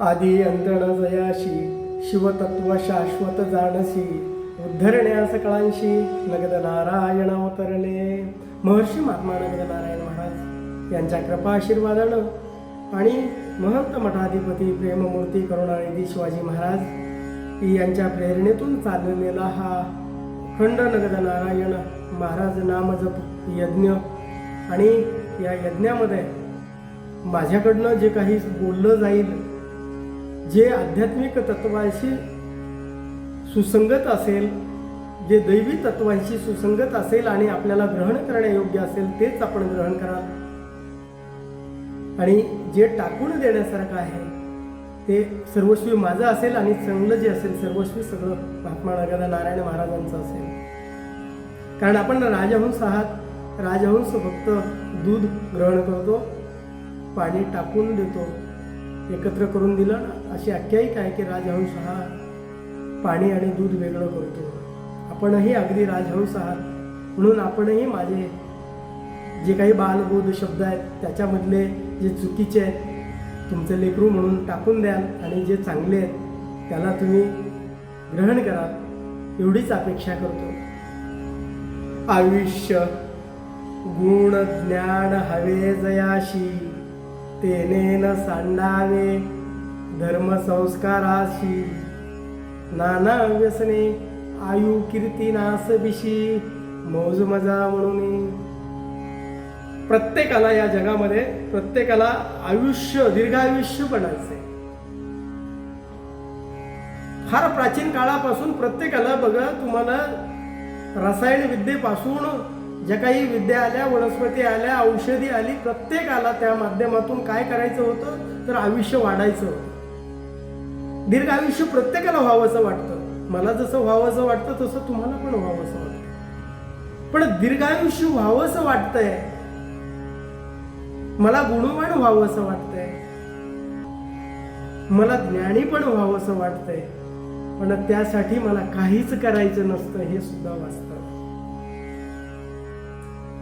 आधी अंतण जयाशी शिवतत्व शाश्वत जाणसी उद्धरण्यास कळांशी नगद नारायण अवतरणे. महर्षी महात्मा नगद नारायण महाराज यांच्या कृपा आशीर्वादानं आणि महंत मठाधिपती प्रेममूर्ती करुणानिधी शिवाजी महाराज यांच्या प्रेरणेतून चाललेला हा खंड नगद नारायण महाराज नामजप यज्ञ. आणि या यज्ञामध्ये माझ्याकडनं जे काही बोललं जाईल जे आध्यात्मिक तत्वांशी सुसंगत असेल जे दैवी तत्वांशी सुसंगत असेल आणि आपल्याला ग्रहण करण्यायोग्य असेल तेच आपण ग्रहण कराल. आणि जे टाकून देण्यासारखं आहे ते सर्वस्वी माझं असेल आणि चांगलं जे असेल सर्वस्वी सगळं महात्मा नगादा नारायण महाराजांचं असेल. कारण आपण राजहंस आहात राजहंस फक्त दूध ग्रहण करतो पाणी टाकून देतो एकत्र करून दिलं. ना अशी आख्यायिका आहे की राजहंस हा पाणी आणि दूध वेगळं करतो. आपणही अगदी राजहंस आहात. म्हणून आपणही माझे जे काही बालबोध शब्द आहेत त्याच्यामधले जे चुकीचे आहेत तुमचं लेकरू म्हणून टाकून द्याल आणि जे चांगले आहेत त्याला तुम्ही ग्रहण कराल. एवढीच अपेक्षा करतो. आयुष्य गुण ज्ञान हवे जयाशी. तेने न सांडावे धर्म संस्काराशी नाना व्यसने आयु कीर्ती नास बिशी मौज मजा म्हणून. प्रत्येकाला या जगामध्ये प्रत्येकाला आयुष्य दीर्घायुष्य बनायचंय. फार प्राचीन काळापासून प्रत्येकाला बघा तुम्हाला रसायन विद्येपासून ज्या काही विद्या आल्या वनस्पती आल्या औषधी आली प्रत्येकाला त्या माध्यमातून काय करायचं होतं? तर आयुष्य वाढायचं होतं. दीर्घ आयुष्य प्रत्येकाला व्हावंसं वाटतं. मला जसं व्हावंसं वाटतं तसं तुम्हाला पण व्हावंसं वाटतं. पण दीर्घायुष्य व्हावंसं वाटतंय. मला गुणवान व्हावंसं वाटतंय. मला ज्ञानी पण व्हावंसं वाटतंय. पण त्यासाठी मला काहीच करायचं नसतं हे सुद्धा वाचतं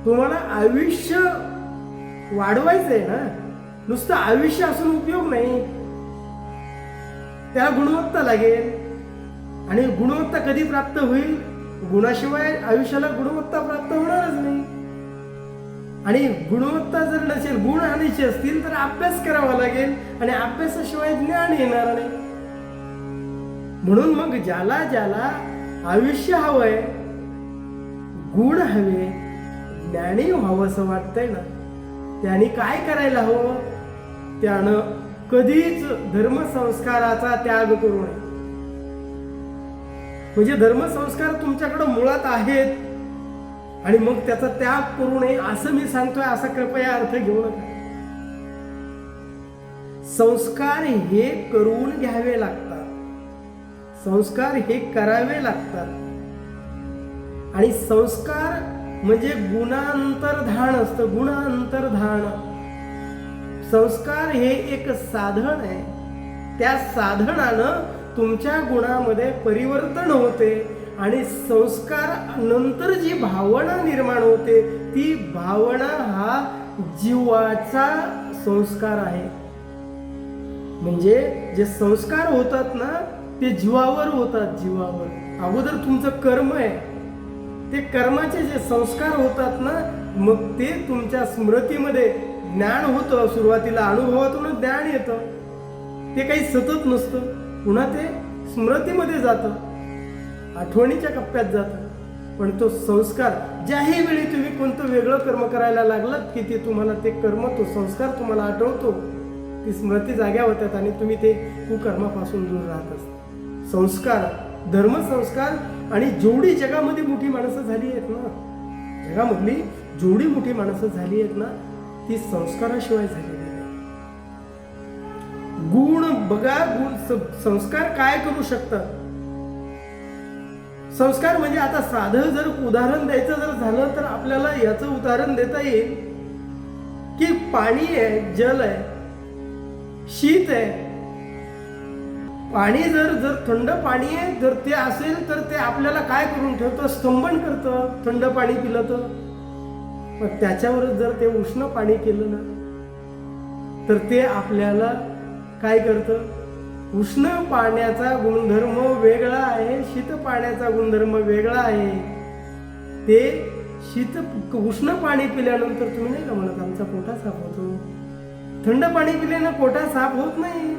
तुम्हाला आयुष्य वाढवायचंय ना? नुसतं आयुष्य असून उपयोग नाही. त्याला गुणवत्ता लागेल. आणि गुणवत्ता कधी प्राप्त होईल? गुणाशिवाय आयुष्याला गुणवत्ता प्राप्त होणारच नाही. आणि गुणवत्ता जर नसेल गुण आणायचे असतील तर अभ्यास करावा लागेल. आणि अभ्यासाशिवाय ज्ञान येणार नाही. म्हणून मग ज्याला ज्याला आयुष्य हवंय गुण हवे ज्ञानी व्हावं असं वाटतंय ना? त्याने काय करायला हवं? त्यानं कधीच धर्मसंस्काराचा त्याग करू नये. म्हणजे धर्मसंस्कार तुमच्याकडे मुळात आहेत आणि मग त्याचा त्याग करू नये असं मी सांगतोय असा कृपया अर्थ घेऊ नका. संस्कार हे करून घ्यावे लागतात. संस्कार हे करावे लागतात. आणि संस्कार म्हणजे गुणांतरधान असतं गुणांतरधान. संस्कार हे एक साधन आहे. त्या साधनानं तुमच्या गुणामध्ये परिवर्तन होते आणि संस्कार नंतर जी भावना निर्माण होते ती भावना हा जीवाचा संस्कार आहे. म्हणजे जे संस्कार होतात ना ते जीवावर होतात जीवावर. अगोदर तुमचं कर्म आहे. ते कर्माचे जे संस्कार होतात ना मग ते तुमच्या स्मृतीमध्ये ज्ञान होतं. सुरुवातीला अनुभवातूनच ज्ञान येतं. ते काही सतत नसतं. पुन्हा ते स्मृतीमध्ये जातं. आठवणीच्या कप्प्यात जातं. पण तो संस्कार ज्याही वेळी तुम्ही कोणतं वेगळं कर्म करायला लागलात की ते तुम्हाला ते कर्म तो संस्कार तुम्हाला आठवतो ती स्मृती जाग्या होतात आणि तुम्ही ते कुकर्मापासून दूर राहत असता. संस्कार धर्मसंस्कार आणि जेवढी जगामध्ये मोठी माणसं झाली आहेत ना जगामधली जेवढी मोठी माणसं झाली आहेत ना ती संस्काराशिवाय झालेली नाही. गुण बघा गुण संस्कार काय करू शकतात? संस्कार म्हणजे आता साधं जर उदाहरण द्यायचं जर झालं तर आपल्याला याचं उदाहरण देता येईल की पाणी आहे जल आहे शीत आहे पाणी जर जर थंड पाणी आहे जर ते असेल तर ते आपल्याला काय करून ठेवतं? स्तंभन करतं थंड पाणी पिलं तर. मग त्याच्यावर जर ते उष्ण पाणी केलं ना तर ते आपल्याला काय करतं? उष्ण पाण्याचा गुणधर्म वेगळा आहे शीत पाण्याचा गुणधर्म वेगळा आहे. ते शीत उष्ण पाणी पिल्यानंतर तुम्ही नाही का म्हणत आमचा पोटा साफ होतो. थंड पाणी पिल्यानं पोटा साफ होत नाही.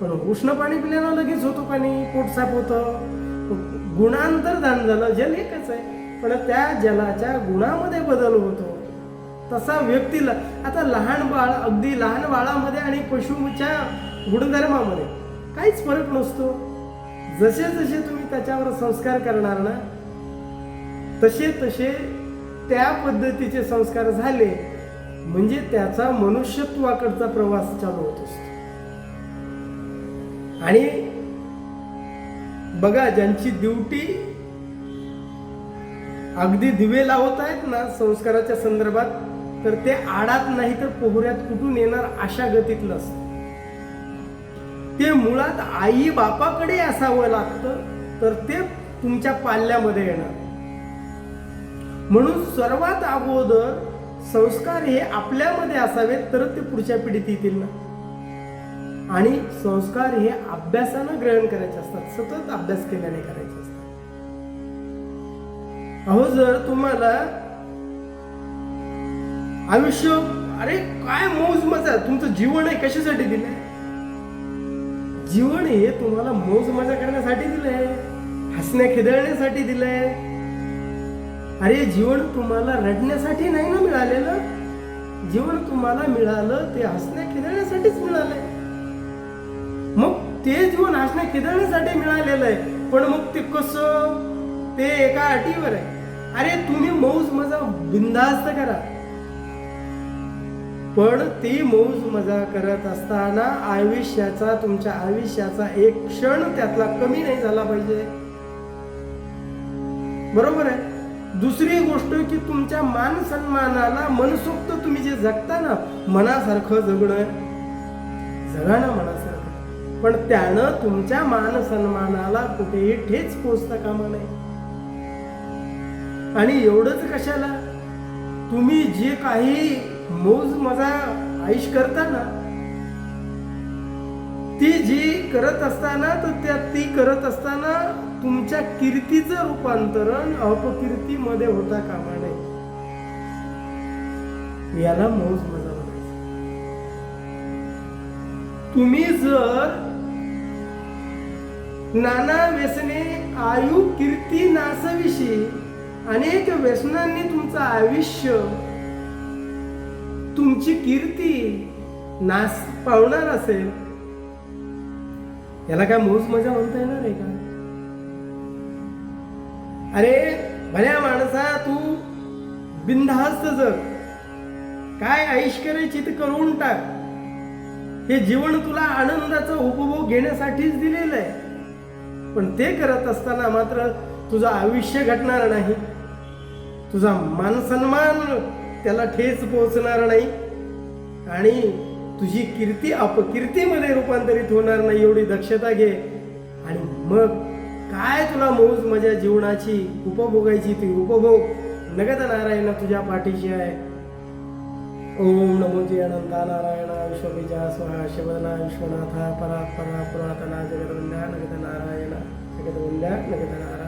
पण उष्ण पाणी पिल्यानं लगेच होतो पाणी पोट साफ होतं. गुणांतर दान झालं जल एकच आहे. पण त्या जलाच्या गुणामध्ये बदल होतो. तसा व्यक्तीला आता लहान बाळ अगदी लहान बाळामध्ये आणि पशुच्या गुणधर्मामध्ये काहीच फरक नसतो. जसे जसे तुम्ही त्याच्यावर संस्कार करणार ना तसे तसे त्या पद्धतीचे संस्कार झाले. म्हणजे त्याचा मनुष्यत्वाकडचा प्रवास चालू होत असतो. आणि बघा ज्यांची ड्युटी अगदी दिवे लावत आहेत ना संस्काराच्या संदर्भात तर ते आडात नाही तर पोहऱ्यात कुठून येणार अशा गतीतलं असतं ते मुळात आई बापाकडे असावं लागतं तर ते तुमच्या पाल्यामध्ये येणार. म्हणून सर्वात अगोदर संस्कार हे आपल्यामध्ये असावेत तर ते पुढच्या पिढीत येतील ना. आणि संस्कार हे अभ्यासानं ग्रहण करायचे असतात. सतत अभ्यास केल्याने करायचे असतात. अहो जर तुम्हाला आयुष्य अरे काय मौज मजा तुमचं जीवन आहे कशासाठी दिलंय? जीवन हे तुम्हाला मौज मजा करण्यासाठी दिलंय. हसण्या खिदळण्यासाठी दिलंय. अरे जीवन तुम्हाला रडण्यासाठी नाही ना मिळालेलं? जीवन तुम्हाला मिळालं ते हसण्या खिदळण्यासाठीच मिळालंय. ते जीवन हसण्या खिदळण्यासाठी मिळालेलं आहे. पण मग ते कसं? ते एका अटीवर आहे. अरे तुम्ही मौज मजा बिंदास्त करा. पण ती मौज मजा करत असताना आयुष्याचा तुमच्या आयुष्याचा एक क्षण त्यातला कमी नाही झाला पाहिजे. बरोबर आहे? दुसरी गोष्ट की तुमच्या मान सन्मानाला मनसोक्त तुम्ही जे जगता ना मनासारखं जगणं जगा ना मनासारखं. पण त्यानं तुमच्या मान सन्मानाला कुठेही ठेच पोचता कामा नये. आणि एवढंच कशाला? तुम्ही जे काही मौज मजा आयुष करता ना ती जी करत असताना तर त्या ती करत असताना तुमच्या कीर्तीचं रूपांतरण अपकीर्तीमध्ये होता कामा नये. याला मौज मजा म्हणायचं. तुम्ही जर नाना व्यसने आयु कीर्ती नासविषयी अनेक व्यसनांनी तुमचं आयुष्य तुमची कीर्ती नास पावणार असेल. याला काय मोज मजा म्हणता येणार आहे का? अरे भल्या माणसा तू बिनधास्त जग. काय आयुष करायची ते करून टाक. हे जीवन तुला आनंदाचा उपभोग घेण्यासाठीच दिलेलं आहे. पण ते करत असताना मात्र तुझं आयुष्य घटणार नाही. तुझा मानसन्मान त्याला ठेच पोहोचणार नाही. आणि तुझी कीर्ती अपकीर्तीमध्ये रूपांतरित होणार नाही एवढी दक्षता घे. आणि मग काय तुला मौज माझ्या जीवनाची? उपभोगायची ती उपभोग. नगद नारायण तुझ्या पाठीशी आहे. ओम नमो जी अनंता नारायणा विश्वबीजा स्वाहा शिवना विश्वनाथा परा परा पुरातना जगदवंद्या नगद नारायण जगदवंद्या नगद नारायण